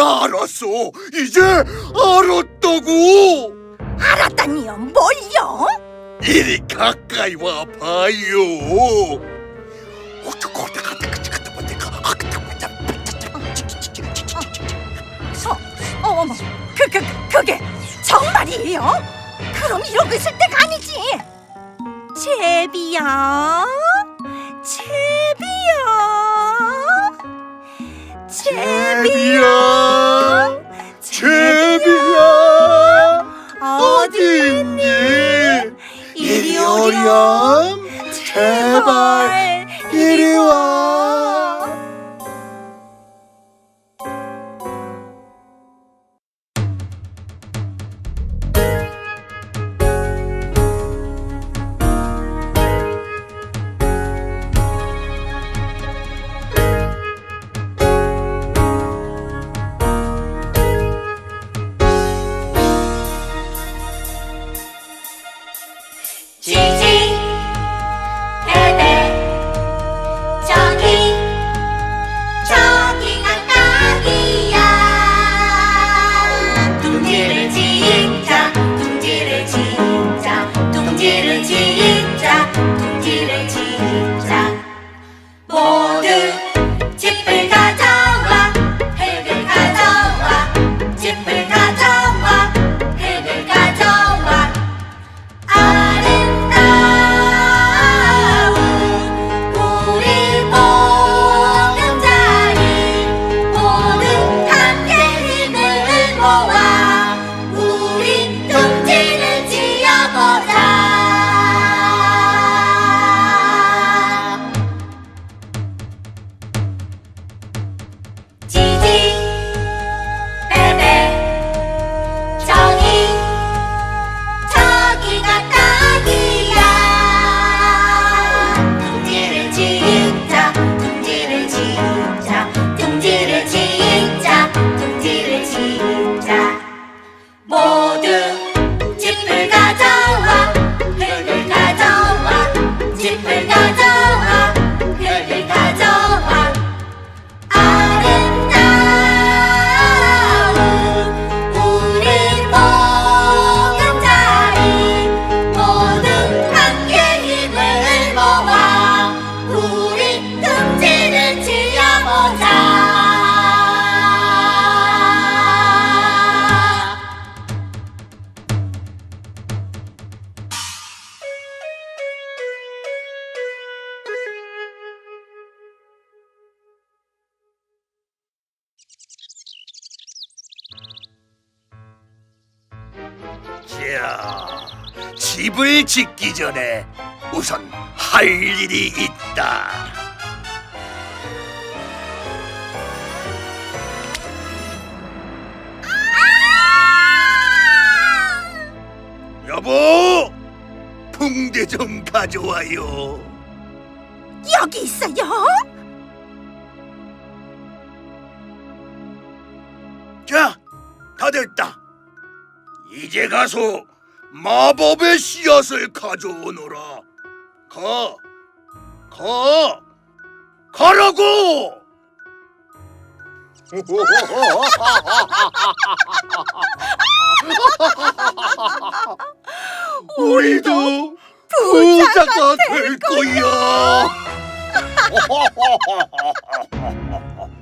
알았어. 이제 알았다고. 알았다니요 뭘요? 이리 가까이 와 봐요. 어, 어머 그, 그, 그게 정말이에요? 그럼 이러고 있을 때가 아니지 제비야 제비야 제비야, 제발 이리 와. 자, 집을 짓기 전에 우선 할 일이 있다. 여보, 붕대 좀 가져와요. 여기 있어요 자, 다 됐다. 이제 가서 마법의 씨앗을 가져오너라. 가, 가, 가라고! 우리도 부자가 될 거야.